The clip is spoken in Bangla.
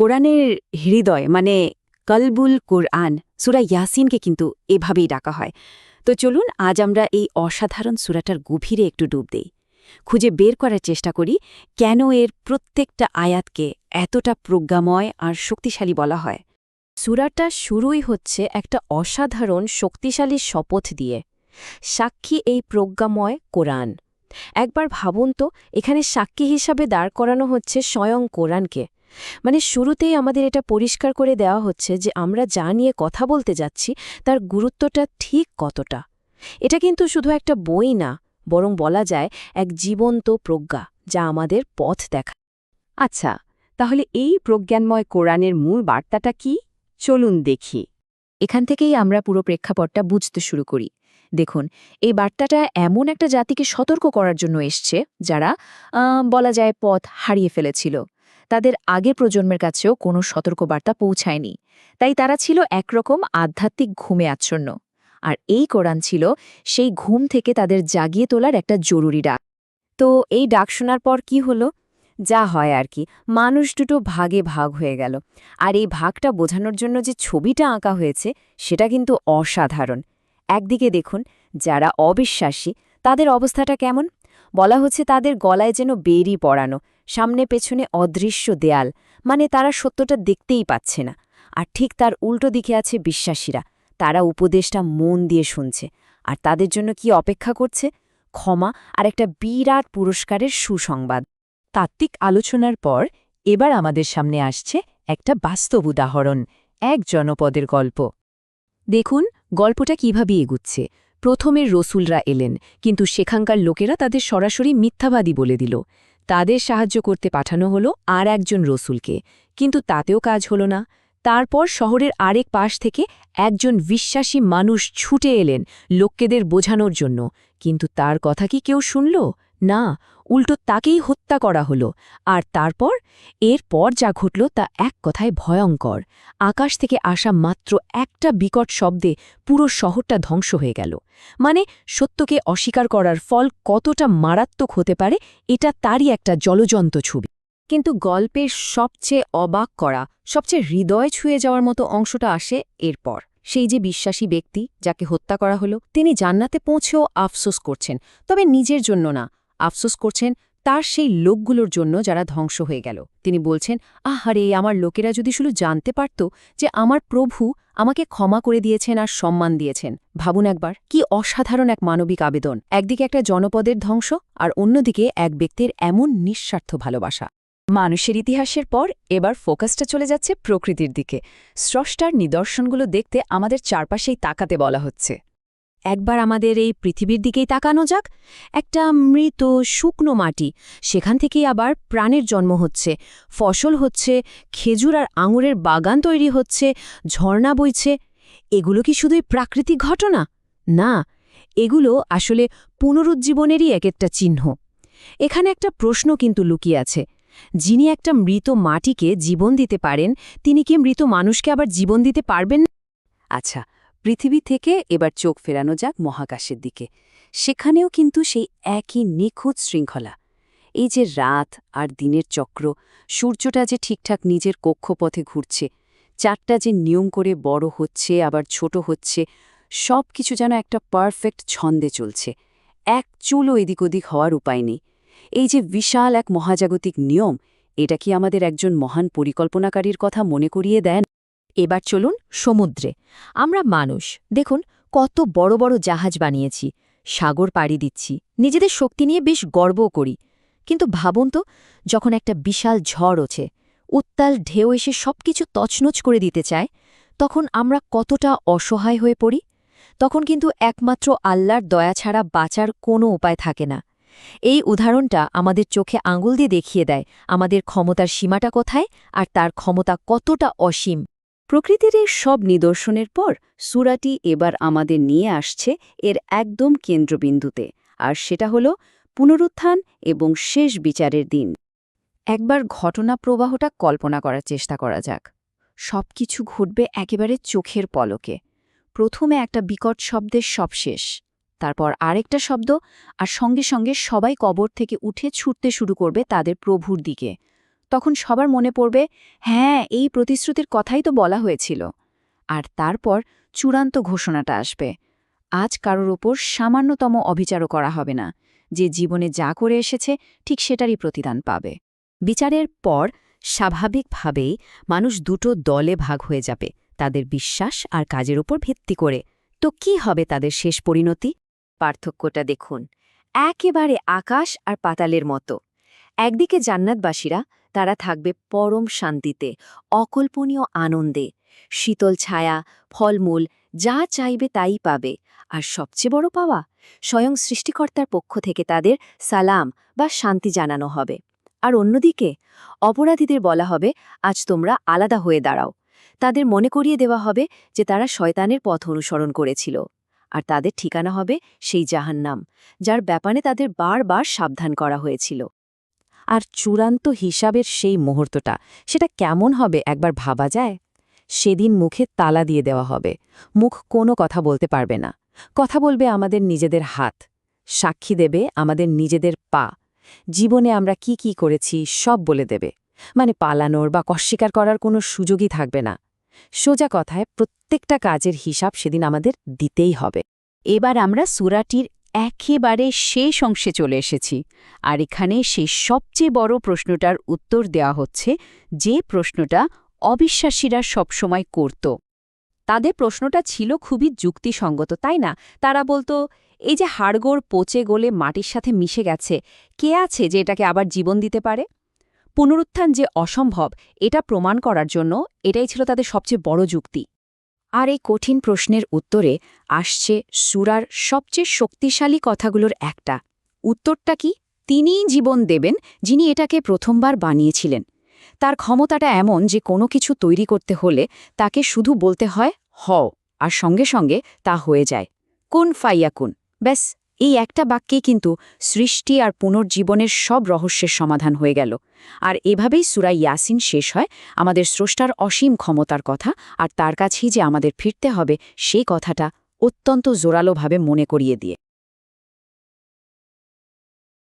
কোরআনের হৃদয় মানে কলবুল কোরআন, সুরা ইয়াসিনকে কিন্তু এভাবেই ডাকা হয়। তো চলুন, আজ আমরা এই অসাধারণ সুরাটার গভীরে একটু ডুব দেই। খুঁজে বের করার চেষ্টা করি কেন এর প্রত্যেকটা আয়াতকে এতটা প্রজ্ঞাময় আর শক্তিশালী বলা হয়। সুরাটা শুরুই হচ্ছে একটা অসাধারণ শক্তিশালী শপথ দিয়ে। সাক্ষী এই প্রজ্ঞাময় কোরআন। একবার ভাবুন তো, এখানে সাক্ষী হিসাবে দাঁড় করানো হচ্ছে স্বয়ং কোরআনকে। মানে শুরুতেই আমাদের এটা পরিষ্কার করে দেওয়া হচ্ছে যে আমরা যা নিয়ে কথা বলতে যাচ্ছি, তার গুরুত্বটা ঠিক কতটা? এটা কিন্তু শুধু একটা বই না, বরং বলা যায় এক জীবন্ত প্রজ্ঞা যা আমাদের পথ দেখা। আচ্ছা তাহলে এই প্রজ্ঞানময় কোরআনের মূল বার্তাটা কি? চলুন দেখি। এখান থেকেই আমরা পুরো প্রেক্ষাপটটা বুঝতে শুরু করি। দেখুন, এই বার্তাটা এমন একটা জাতিকে সতর্ক করার জন্য এসছে যারা বলা যায় পথ হারিয়ে ফেলেছিল। তাদের আগে প্রজন্মের কাছেও কোনো সতর্কবার্তা পৌঁছায়নি। তাই তারা ছিল একরকম আধ্যাত্মিক ঘুমে আচ্ছন্ন। আর এই কোরআন ছিল সেই ঘুম থেকে তাদের জাগিয়ে তোলার একটা জরুরি ডাক। তো এই ডাক শোনার পর কি হলো? যা হয় আর কি, মানুষ দুটো ভাগে ভাগ হয়ে গেল। আর এই ভাগটা বোঝানোর জন্য যে ছবিটা আঁকা হয়েছে, সেটা কিন্তু অসাধারণ। একদিকে দেখুন, যারা অবিশ্বাসী, তাদের অবস্থাটা কেমন? বলা হচ্ছে তাদের গলায় যেন বেরি পড়ানো সামনে পেছনে অদৃশ্য দেয়াল মানে তারা সত্যটা দেখতেই পাচ্ছে না। আর ঠিক তার উল্টো দিকে আছে বিশ্বাসীরা। তারা উপদেশটা মন দিয়ে শুনছে। আর তাদের জন্য কি অপেক্ষা করছে? ক্ষমা আর একটা বিরাট পুরস্কারের সুসংবাদ। তাত্ত্বিক আলোচনার পর এবার আমাদের সামনে আসছে একটা বাস্তব উদাহরণ, এক জনপদের গল্প। দেখুন, গল্পটা কীভাবে এগুচ্ছে। প্রথমে রসুলরা এলেন, কিন্তু সেখানকার লোকেরা তাদের সরাসরি মিথ্যাবাদী বলে দিল। তাদের সাহায্য করতে পাঠানো হলো আর একজন রসুলকে। কিন্তু তাতেও কাজ হলো না। তারপর শহরের আরেক পাশ থেকে একজন বিশ্বাসী মানুষ ছুটে এলেন লোককেদের বোঝানোর জন্য। কিন্তু তার কথা কি কেউ শুনল? না, উল্টো তাকেই হত্যা করা হলো। আর তারপর? এরপর যা ঘটল তা এক কথায় ভয়ঙ্কর। আকাশ থেকে আসা মাত্র একটা বিকট শব্দে পুরো শহরটা ধ্বংস হয়ে গেল। মানে সত্যকে অস্বীকার করার ফল কতটা মারাত্মক হতে পারে, এটা তারই একটা জলজন্ত ছবি। কিন্তু গল্পের সবচেয়ে অবাক করা, সবচেয়ে হৃদয় ছুঁয়ে যাওয়ার মতো অংশটা আসে এরপর। সেই যে বিশ্বাসী ব্যক্তি যাকে হত্যা করা হলো, তিনি জান্নাতে পৌঁছেও আফসোস করছেন, তবে নিজের জন্য না। আফসোস করছেন তার সেই লোকগুলোর জন্য যারা ধ্বংস হয়ে গেল। তিনি বলছেন, আহারে আমার লোকেরা যদি শুধু জানতে পারত যে আমার প্রভু আমাকে ক্ষমা করে দিয়েছেন আর সম্মান দিয়েছেন। ভাবুন একবার, কি অসাধারণ এক মানবিক আবেদন। একদিকে একটা জনপদের ধ্বংস আর অন্যদিকে এক ব্যক্তির এমন নিঃস্বার্থ ভালোবাসা। মানুষের ইতিহাসের পর এবার ফোকাসটা চলে যাচ্ছে প্রকৃতির দিকে। স্রষ্টার নিদর্শনগুলো দেখতে আমাদের চারপাশেই তাকাতে বলা হচ্ছে। একবার আমাদের এই পৃথিবীর দিকেই তাকানো যাক। একটা মৃত শুকনো মাটি, সেখান থেকেই আবার প্রাণের জন্ম হচ্ছে। ফসল হচ্ছে, খেজুর আর আঙুরের বাগান তৈরি হচ্ছে, ঝর্ণা বইছে। এগুলো কি শুধুই প্রাকৃতিক ঘটনা? না, এগুলো আসলে পুনরুজ্জীবনেরই এক একটা চিহ্ন। এখানে একটা প্রশ্ন কিন্তু লুকিয়ে আছে। যিনি একটা মৃত মাটিকে জীবন দিতে পারেন, তিনি কি মৃত মানুষকে আবার জীবন দিতে পারবেন আচ্ছা পৃথিবী থেকে এবার চোখ ফেরানো যাক মহাকাশের দিকে। সেখানেও কিন্তু সেই একই নিখুঁত শৃঙ্খলা। এই যে রাত আর দিনের চক্র, সূর্যটা যে ঠিকঠাক নিজের কক্ষপথে ঘুরছে চারটা যে নিয়ম করে বড় হচ্ছে, আবার ছোট হচ্ছে সব কিছু যেন একটা পারফেক্ট ছন্দে চলছে। এক চুলও এদিক ওদিক হওয়ার উপায় নেই। এই যে বিশাল এক মহাজাগতিক নিয়ম, এটা কি আমাদের একজন মহান পরিকল্পনাকারীর কথা মনে করিয়ে দেন এবার চলুন সমুদ্রে। আমরা মানুষ। দেখুন, কত বড় বড় জাহাজ বানিয়েছি। সাগর পাড়ি দিচ্ছি। নিজেদের শক্তি নিয়ে বেশ গর্বও করি। কিন্তু ভাবুন তো, যখন একটা বিশাল ঝড় ওছে উত্তাল ঢেউ এসে সবকিছু তছনছ করে দিতে চায়, তখন আমরা কতটা অসহায় হয়ে পড়ি? তখন কিন্তু একমাত্র আল্লাহর দয়া ছাড়া বাঁচার কোনো উপায় থাকে না। এই উদাহরণটা আমাদের চোখে আঙুল দিয়ে দেখিয়ে দেয় আমাদের ক্ষমতার সীমাটা কোথায় আর তার ক্ষমতা কতটা অসীম। প্রকৃতির এই সব নিদর্শনের পর সুরাটি এবার আমাদের নিয়ে আসছে এর একদম কেন্দ্রবিন্দুতে, আর সেটা হল পুনরুত্থান এবং শেষ বিচারের দিন। একবার ঘটনা প্রবাহটা কল্পনা করার চেষ্টা করা যাক। সবকিছু ঘটবে একেবারে চোখের পলকে। প্রথমে একটা বিকট শব্দের সব শেষ, তারপর আরেকটা শব্দ, আর সঙ্গে সঙ্গে সবাই কবর থেকে উঠে ছুটতে শুরু করবে তাদের প্রভুর দিকে। তখন সবার মনে পড়বে হ্যাঁ এই প্রতিশ্রুতির কথাই তো বলা হয়েছিল। আর তারপর চূড়ান্ত ঘোষণাটা আসবে। আজ কারোর ওপর সামান্যতম অবিচারও করা হবে না। যে জীবনে যা করে এসেছে, ঠিক সেটারই প্রতিদান পাবে। বিচারের পর স্বাভাবিকভাবেই মানুষ দুটো দলে ভাগ হয়ে যাবে, তাদের বিশ্বাস আর কাজের উপর ভিত্তি করে। তো কি হবে তাদের শেষ পরিণতি? পার্থক্যটা দেখুন। একেবারে আকাশ আর পাতালের মতো। একদিকে জান্নাতবাসীরা তারা থাকবে পরম শান্তিতে, অকল্পনীয় আনন্দে। শীতল ছায়া, ফলমূল, যা চাইবে তাই পাবে। আর সবচেয়ে বড় পাওয়া, স্বয়ং সৃষ্টিকর্তার পক্ষ থেকে তাদের সালাম বা শান্তি জানানো হবে। আর অন্যদিকে, অপরাধীদের বলা হবে, আজ তোমরা আলাদা হয়ে দাঁড়াও। তাদের মনে করিয়ে দেওয়া হবে যে তারা শয়তানের পথ অনুসরণ করেছিল। আর তাদের ঠিকানা হবে সেই জাহান্নাম, যার ব্যাপারে তাদের বারবার সাবধান করা হয়েছিল। আর চূড়ান্ত হিসাবের সেই মুহূর্তটা, সেটা কেমন হবে একবার ভাবা যায়? সেদিন মুখে তালা দিয়ে দেওয়া হবে। মুখ কোনো কথা বলতে পারবে না। কথা বলবে আমাদের নিজেদের হাত। সাক্ষী দেবে আমাদের নিজেদের পা। জীবনে আমরা কি কি করেছি সব বলে দেবে। মানে পালানোর বা অস্বীকার করার কোনো সুযোগই থাকবে না। সোজা কথায় প্রত্যেকটা কাজের হিসাব সেদিন আমাদের দিতেই হবে। এবার আমরা সুরাটির একেবারে শেষ অংশে চলে এসেছি। আর এখানে সেই সবচেয়ে বড় প্রশ্নটার উত্তর দেওয়া হচ্ছে, যে প্রশ্নটা অবিশ্বাসীরা সবসময় করত। তাদের প্রশ্নটা ছিল খুবই যুক্তিসঙ্গত, তাই না? তারা বলতো, এই যে হাড়গোড় পচে গলে মাটির সাথে মিশে গেছে, কে আছে যে এটাকে আবার জীবন দিতে পারে? পুনরুত্থান যে অসম্ভব, এটা প্রমাণ করার জন্য এটাই ছিল তাদের সবচেয়ে বড় যুক্তি। আর এই কঠিন প্রশ্নের উত্তরে আসছে সুরার সবচেয়ে শক্তিশালী কথাগুলোর একটা। উত্তরটা কি? তিনিই জীবন দেবেন যিনি এটাকে প্রথমবার বানিয়েছিলেন। তার ক্ষমতাটা এমন যে কোনো কিছু তৈরি করতে হলে তাকে শুধু বলতে হয়, হও, আর সঙ্গে সঙ্গে তা হয়ে যায়। কোন ফাইয়া কোন। ব্যাস। এই একটা বাক্যে কিন্তু সৃষ্টি আর পুনর্জীবনের সব রহস্যের সমাধান হয়ে গেল। আর এভাবেই সুরাই ইয়াসিন শেষ হয়, আমাদের স্রষ্টার অসীম ক্ষমতার কথা আর তার কাছেই যে আমাদের ফিরতে হবে, সেই কথাটা অত্যন্ত জোরালোভাবে মনে করিয়ে দিয়ে।